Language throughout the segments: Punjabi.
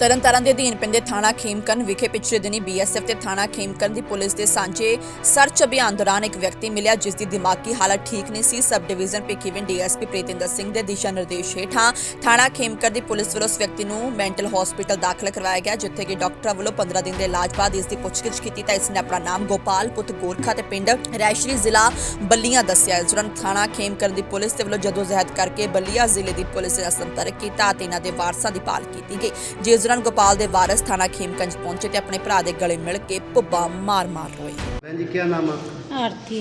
ਤਰਨਤਾਰਨ ਦੇ ਅਧੀਨ ਪੈਂਦੇ ਥਾਣਾ ਖੇਮਕਰਨ ਵਿਖੇ ਪਿਛਲੇ ਦਿਨੀ ਬੀਐਸਐਫ ਤੇ ਥਾਣਾ ਖੇਮਕਰਨ ਦੀ ਪੁਲਿਸ ਦੇ ਸਾਂਝੇ ਸਰਚ ਅਭਿਆਨ ਦੌਰਾਨ ਇੱਕ ਵਿਅਕਤੀ ਮਿਲਿਆ, ਜਿਸ ਦੀ ਦਿਮਾਗੀ ਹਾਲਤ ਠੀਕ ਨਹੀਂ ਸੀ। Sub division Bhikhiwind DSP Pritinder Singh ਦੇ ਦਿਸ਼ਾ ਨਿਰਦੇਸ਼ ਹੇਠਾਂ ਥਾਣਾ ਖੇਮਕਰ ਦੀ ਪੁਲਿਸ ਵੱਲੋਂ ਉਸ ਵਿਅਕਤੀ ਨੂੰ ਮੈਂਟਲ ਹਸਪੀਟਲ ਦਾਖਲ ਕਰਵਾਇਆ ਗਿਆ, ਜਿੱਥੇ ਕਿ ਡਾਕਟਰਾਂ ਵੱਲੋਂ 15 ਦਿਨ ਦੇ ਇਲਾਜ ਬਾਅਦ ਇਸ ਦੀ ਪੁੱਛਗਿੱਛ ਕੀਤੀ ਤਾਂ ਇਸ ਨੇ ਆਪਣਾ ਨਾਮ ਗੋਪਾਲ ਪੁੱਤ ਗੋਰਖਾ ਤੇ ਪਿੰਡ ਰੈਸ਼ਰੀ ਜ਼ਿਲ੍ਹਾ ਬੱਲੀਆਂ ਦੱਸਿਆ। ਇਸ ਦੌਰਾਨ ਥਾਣਾ ਖੇਮਕਰਨ ਦੀ ਪੁਲਿਸ ਦੇ ਵੱਲੋਂ ਜਦੋਂ ਜ਼ਹਿਦ ਕਰਕੇ ਬੱਲੀਆਂ ਜ਼ਿਲ੍ਹੇ ਦੀ ਪੁਲਿਸ ਨਾਲ ਸੰਪਰਕ ਕੀਤਾ ਅਤੇ ਇਹਨਾਂ ਦੇ ਵਾਰਸਾਂ ਦੀ ਭਾਲ ਕੀਤੀ ਗਈ, ਜਿਸ ਦੌਰਾਨ ਗੋਪਾਲ ਦੇ ਵਾਰਸ ਥਾਣਾ ਖੇਮਕੰਜ ਪਹੁੰਚੇ ਤੇ ਆਪਣੇ ਭਰਾ ਦੇ ਗਲੇ ਮਿਲ ਕੇ ਭੁੱਬਾ ਮਾਰ-ਮਾਰ ਰੋਏ बहन जी क्या नाम है आपका? आरती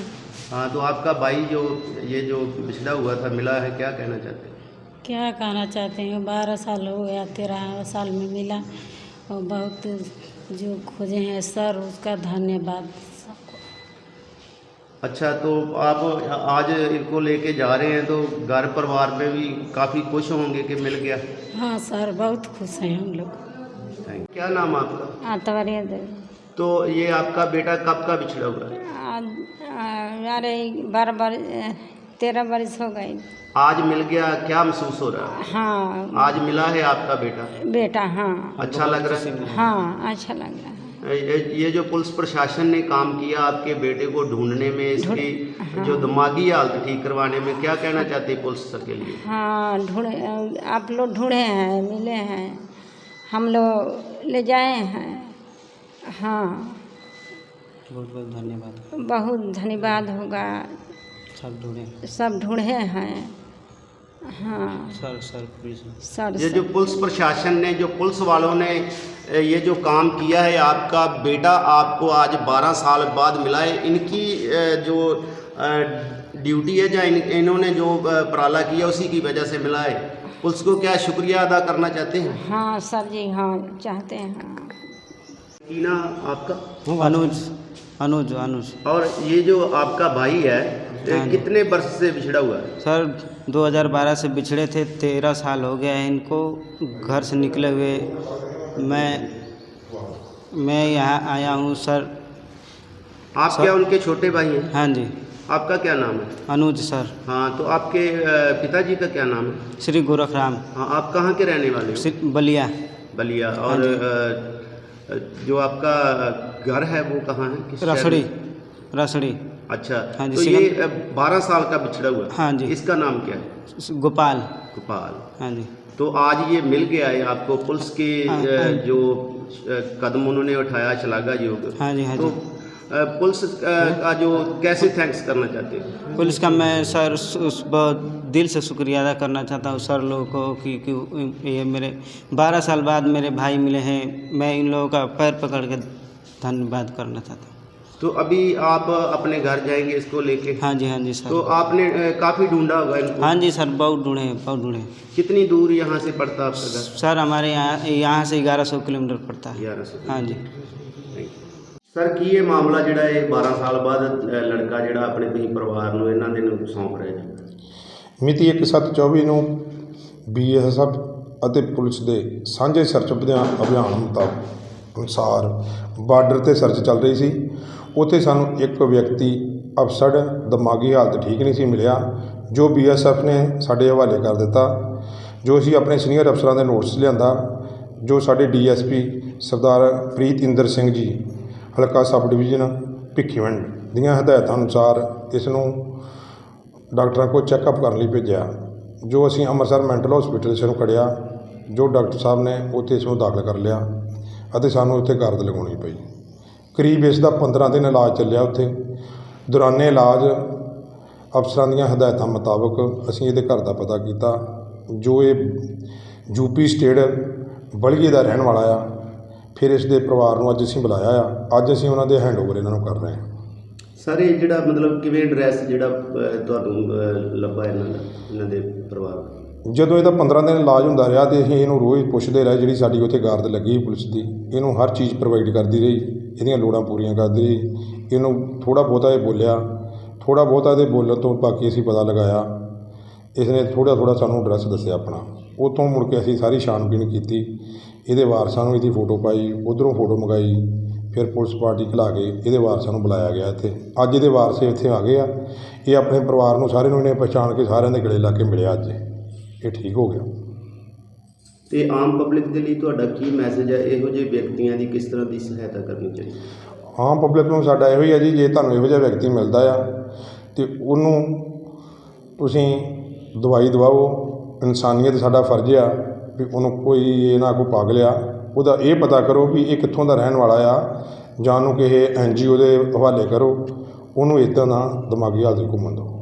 हाँ तो आपका भाई जो ये जो बिछड़ा हुआ था मिला है क्या कहना चाहते हैं क्या कहना चाहते हैं बारह साल हो गया तेरह साल में मिला और बहुत जो खोजे हैं सर उसका धन्यवाद सबको अच्छा तो आप आज इनको लेके जा रहे हैं तो घर परिवार में भी काफ़ी खुश होंगे कि मिल गया। हाँ सर बहुत खुश हैं हम लोग। क्या नाम आपका? आतवरिया दे। तो ये आपका बेटा कब का बिछड़ा हुआ है? अरे बारह बार तेरह बरस हो गई। आज मिल गया क्या महसूस हो रहा है? हाँ। आज मिला है आपका बेटा? बेटा हाँ। अच्छा लग रहा है? हाँ अच्छा लग रहा है। ये ये जो पुलिस प्रशासन ने काम किया आपके बेटे को ढूँढने में इसकी हाँ। जो दिमागी हालत ठीक करवाने में क्या कहना चाहते हैं पुलिस सर के लिए? हाँ ढूंढे आप लोग ढूंढे हैं मिले हैं हम लोग ले जाए हैं। हाँ। बहुत बहुत धन्यवाद। बहुत धन्यवाद होगा। सब ढूंढे। सब ढूंढे हैं। हाँ। सर सर पुलिस सर ये जो पुलिस प्रशासन ने जो पुलिस वालों ने ये जो काम किया है आपका बेटा आपको आज 12 साल बाद मिला है इनकी जो ड्यूटी है या इन, इन्होंने जो प्राला किया उसी की वजह से मिला है। पुलिस को क्या शुक्रिया अदा करना चाहते हैं? हाँ सर जी हाँ चाहते हैं कीना आपका? अनुज। अनुज अनुज। और ये जो आपका भाई है हाँ। कितने वर्ष से बिछड़ा हुआ है? सर 2012 से बिछड़े थे तेरह साल हो गया है इनको घर से निकले हुए। मैं मैं यहाँ आया हूँ सर। आप सर- क्या उनके छोटे भाई हैं? हाँ जी। आपका क्या नाम है? अनुज सर। हाँ तो आपके पिताजी का क्या नाम है? श्री गोरखराम। हाँ आप कहाँ के रहने वाले हो? बलिया। बलिया हाँ और। जो। आपका घर है वो कहाँ है? रसड़ी रसड़ी। अच्छा हाँ जी, तो ये बारह साल का बिछड़ा हुआ हाँ। जी। इसका नाम क्या है? गोपाल। गोपाल। हाँ जी। तो आज ये मिल गया है आपको पुलिस के हाँ, हाँ। जो। कदम उन्होंने उठाया शलाघा योग। हाँ जी हाँ तो जी। पुलिस का जो कैसे थैंक्स करना चाहते हैं? पुलिस का मैं सर उस, उस बहुत दिल से शुक्रिया अदा करना चाहता हूँ सर लोगों को कि, कि ये मेरे बारह साल बाद मेरे भाई मिले हैं। मैं इन लोगों का पैर पकड़ के धन्यवाद करना चाहता हूँ। तो अभी आप अपने घर जाएंगे इसको लेके हाँ जी हाँ जी तो सर आपने अ, काफी ढूंढा होगा इनको हाँ जी सर बहुत ढूंढे हैं, बहुत ढूंढे हैं। कितनी दूर यहाँ से पड़ता आपका घर सर हमारे यहाँ यहाँ से ग्यारह सौ किलोमीटर पड़ता है ग्यारह सौ हाँ जी ਸਰ ਕੀ ਇਹ ਮਾਮਲਾ ਜਿਹੜਾ ਇਹ 12 ਸਾਲ ਬਾਅਦ ਅ, ਲੜਕਾ ਜਿਹੜਾ ਆਪਣੇ ਤੁਸੀਂ ਪਰਿਵਾਰ ਨੂੰ ਇਹਨਾਂ ਦੇ ਨੂੰ ਸੌਂਪ ਰਹੇ ਜੀ ਮਿਤੀ 1/7/24 ਨੂੰ ਬੀਐਸਐਫ ਅਤੇ ਪੁਲਿਸ ਦੇ ਸਾਂਝੇ ਸਰਚ ਅਭਿਆਨ ਅਭਿਆਨ ਮੁਤਾਬਕ ਅਨੁਸਾਰ ਬਾਰਡਰ ਤੇ ਸਰਚ ਚੱਲ ਰਹੀ ਸੀ ਉੱਥੇ ਸਾਨੂੰ ਇੱਕ ਵਿਅਕਤੀ ਅਫਸਰ ਦਿਮਾਗੀ ਹਾਲਤ ਠੀਕ ਨਹੀਂ ਸੀ ਮਿਲਿਆ, ਜੋ ਬੀਐਸਐਫ ਨੇ ਸਾਡੇ ਹਵਾਲੇ ਕਰ ਦਿੱਤਾ, ਜੋ ਅਸੀਂ ਆਪਣੇ ਸੀਨੀਅਰ ਅਫਸਰਾਂ ਦੇ ਨੋਟਿਸ ਲਿਆਂਦਾ, ਜੋ ਸਾਡੇ ਡੀਐਸਪੀ ਸਰਦਾਰ ਪ੍ਰੀਤ ਇੰਦਰ ਸਿੰਘ ਜੀ, ਹਲਕਾ ਸਬ ਡਿਵੀਜ਼ਨ, ਭਿੱਖੀਵਿੰਡ ਦੀਆਂ ਹਦਾਇਤਾਂ ਅਨੁਸਾਰ ਇਸ ਨੂੰ ਡਾਕਟਰਾਂ ਕੋਲ ਚੈੱਕਅਪ ਕਰਨ ਲਈ ਭੇਜਿਆ, ਜੋ ਅਸੀਂ ਅੰਮ੍ਰਿਤਸਰ ਮੈਂਟਲ ਹਸਪੀਟਲ ਇਸ ਨੂੰ ਖੜਿਆ ਜੋ ਡਾਕਟਰ ਸਾਹਿਬ ਨੇ ਉੱਥੇ ਇਸ ਨੂੰ ਦਾਖਲ ਕਰ ਲਿਆ ਅਤੇ ਸਾਨੂੰ ਉੱਥੇ ਗਰਦ ਲਗਾਉਣੀ ਪਈ। ਕਰੀਬ ਇਸ ਦਾ 15 ਦਿਨ ਇਲਾਜ ਚੱਲਿਆ ਉੱਥੇ। ਦੌਰਾਨੇ ਇਲਾਜ ਅਫਸਰਾਂ ਦੀਆਂ ਹਦਾਇਤਾਂ ਮੁਤਾਬਕ ਅਸੀਂ ਇਹਦੇ ਘਰ ਦਾ ਪਤਾ ਕੀਤਾ। ਜੋ ਇਹ ਯੂਪੀ ਸਟੇਟ ਬਲਗੀ ਦਾ ਰਹਿਣ ਵਾਲਾ ਆ, ਫਿਰ ਇਸ ਦੇ ਪਰਿਵਾਰ ਨੂੰ ਅੱਜ ਅਸੀਂ ਬੁਲਾਇਆ ਆ। ਅੱਜ ਅਸੀਂ ਉਹਨਾਂ ਦੇ ਹੈਂਡਓਵਰ ਇਹਨਾਂ ਨੂੰ ਕਰ ਰਹੇ ਹਾਂ। ਸਰ, ਇਹ ਜਿਹੜਾ ਮਤਲਬ ਕਿਵੇਂ ਐਡਰੈਸ ਜਿਹੜਾ ਤੁਹਾਨੂੰ ਲੱਭਾ ਇਹਨਾਂ ਦਾ, ਇਹਨਾਂ ਦੇ ਪਰਿਵਾਰ ਦਾ? ਜਦੋਂ ਇਹਦਾ 15 ਦਿਨ ਇਲਾਜ ਹੁੰਦਾ ਰਿਹਾ ਅਤੇ ਅਸੀਂ ਇਹਨੂੰ ਰੋਜ਼ ਪੁੱਛਦੇ ਰਹੇ ਜਿਹੜੀ ਸਾਡੀ ਉੱਥੇ ਗਾਰਦ ਲੱਗੀ ਪੁਲਿਸ ਦੀ, ਇਹਨੂੰ ਹਰ ਚੀਜ਼ ਪ੍ਰੋਵਾਈਡ ਕਰਦੀ ਰਹੀ, ਇਹਦੀਆਂ ਲੋੜਾਂ ਪੂਰੀਆਂ ਕਰਦੀ ਰਹੀ, ਇਹਨੂੰ ਥੋੜ੍ਹਾ ਬਹੁਤਾ ਇਹ ਬੋਲਿਆ, ਥੋੜ੍ਹਾ ਬਹੁਤਾ ਇਹਦੇ ਬੋਲਣ ਤੋਂ ਬਾਕੀ ਅਸੀਂ ਪਤਾ ਲਗਾਇਆ, ਇਸਨੇ ਥੋੜ੍ਹਾ ਥੋੜ੍ਹਾ ਸਾਨੂੰ ਐਡਰੈਸ ਦੱਸਿਆ ਆਪਣਾ। ਉਤੋਂ ਮੁੜ ਕੇ ਅਸੀਂ ਸਾਰੀ ਛਾਣਬੀਣ ਕੀਤੀ, ਇਹਦੇ ਵਾਰਸਾਂ ਨੂੰ ਇਹਦੀ ਫੋਟੋ ਪਾਈ, ਉਧਰੋਂ ਫੋਟੋ ਮੰਗਾਈ, ਫਿਰ ਪੁਲਿਸ ਪਾਰਟੀ ਖਿਲਾ ਕੇ ਇਹਦੇ ਵਾਰਸਾਂ ਨੂੰ ਬੁਲਾਇਆ ਗਿਆ ਇੱਥੇ। ਅੱਜ ਇਹਦੇ ਵਾਰਸ ਇੱਥੇ ਆ ਗਏ ਆ, ਇਹ ਆਪਣੇ ਪਰਿਵਾਰ ਨੂੰ ਸਾਰੇ ਨੂੰ ਇਹਨੇ ਪਛਾਣ ਕੇ ਸਾਰਿਆਂ ਦੇ ਗਲੇ ਲਾ ਕੇ ਮਿਲਿਆ ਅੱਜ। ਇਹ ਠੀਕ ਹੋ ਗਿਆ। ਤੇ ਆਮ ਪਬਲਿਕ ਦੇ ਲਈ ਤੁਹਾਡਾ ਕੀ ਮੈਸੇਜ ਹੈ? ਇਹੋ ਜਿਹੇ ਵਿਅਕਤੀਆਂ ਦੀ ਕਿਸ ਤਰ੍ਹਾਂ ਦੀ ਸਹਾਇਤਾ ਕਰਨੀ ਚਾਹੀਦੀ? ਆਮ ਪਬਲਿਕ ਨੂੰ ਸਾਡਾ ਇਹੋ ਹੀ ਹੈ ਜੀ ਜੇ ਤੁਹਾਨੂੰ ਇਹੋ ਜਿਹਾ ਵਿਅਕਤੀ ਮਿਲਦਾ ਆ ਤੇ ਉਹਨੂੰ ਤੁਸੀਂ ਦਵਾਈ ਦਵਾਓ। ਇਨਸਾਨੀਅਤ ਸਾਡਾ ਫਰਜ਼ ਆ ਵੀ ਉਹਨੂੰ ਕੋਈ ਇਹ ਨਾ ਕੋਈ ਪਾਗਲ ਆ ਉਹਦਾ ਇਹ ਪਤਾ ਕਰੋ ਵੀ ਇਹ ਕਿੱਥੋਂ ਦਾ ਰਹਿਣ ਵਾਲਾ ਆ ਜਾਂ ਉਹਨੂੰ ਕਿਸੇ ਐਨ ਜੀ ਓ ਦੇ ਹਵਾਲੇ ਕਰੋ। ਉਹਨੂੰ ਇੱਦਾਂ ਦਾ ਦਿਮਾਗੀ ਹਾਲਤ 'ਚ ਘੁੰਮਣ ਦਿਓ।